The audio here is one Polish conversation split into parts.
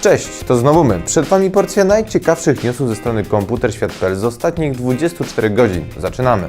Cześć, to znowu my. Przed Wami porcja najciekawszych newsów ze strony komputerświat.pl z ostatnich 24 godzin. Zaczynamy.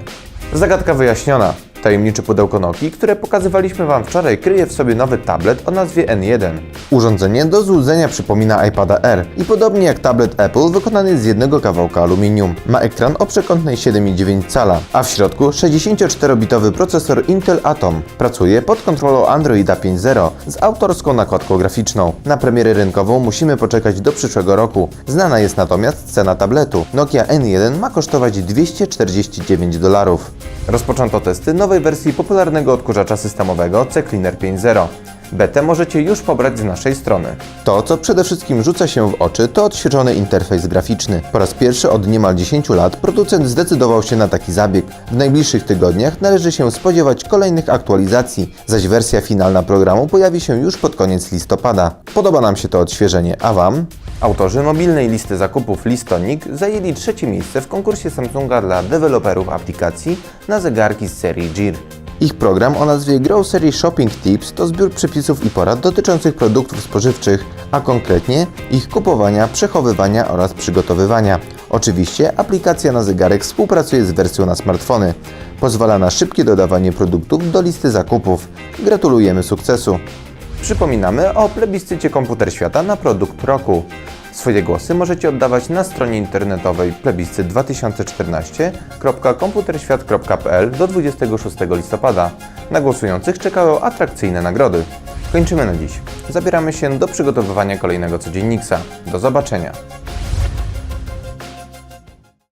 Zagadka wyjaśniona. Tajemnicze pudełko Nokii, które pokazywaliśmy Wam wczoraj, kryje w sobie nowy tablet o nazwie N1. Urządzenie do złudzenia przypomina iPada R i podobnie jak tablet Apple wykonany z jednego kawałka aluminium. Ma ekran o przekątnej 7,9 cala, a w środku 64-bitowy procesor Intel Atom. Pracuje pod kontrolą Androida 5.0 z autorską nakładką graficzną. Na premierę rynkową musimy poczekać do przyszłego roku. Znana jest natomiast cena tabletu. Nokia N1 ma kosztować 249 dolarów. Rozpoczęto testy nowej wersji popularnego odkurzacza systemowego C-Cleaner 5.0. Betę możecie już pobrać z naszej strony. To, co przede wszystkim rzuca się w oczy, to odświeżony interfejs graficzny. Po raz pierwszy od niemal 10 lat producent zdecydował się na taki zabieg. W najbliższych tygodniach należy się spodziewać kolejnych aktualizacji, zaś wersja finalna programu pojawi się już pod koniec listopada. Podoba nam się to odświeżenie, a Wam? Autorzy mobilnej listy zakupów Listonik zajęli trzecie miejsce w konkursie Samsunga dla deweloperów aplikacji na zegarki z serii Gear. Ich program o nazwie Grocery Shopping Tips to zbiór przepisów i porad dotyczących produktów spożywczych, a konkretnie ich kupowania, przechowywania oraz przygotowywania. Oczywiście aplikacja na zegarek współpracuje z wersją na smartfony. Pozwala na szybkie dodawanie produktów do listy zakupów. Gratulujemy sukcesu! Przypominamy o plebiscycie Komputer Świata na produkt roku. Swoje głosy możecie oddawać na stronie internetowej plebiscyt2014.komputerświat.pl do 26 listopada. Na głosujących czekają atrakcyjne nagrody. Kończymy na dziś. Zabieramy się do przygotowywania kolejnego codziennika. Do zobaczenia.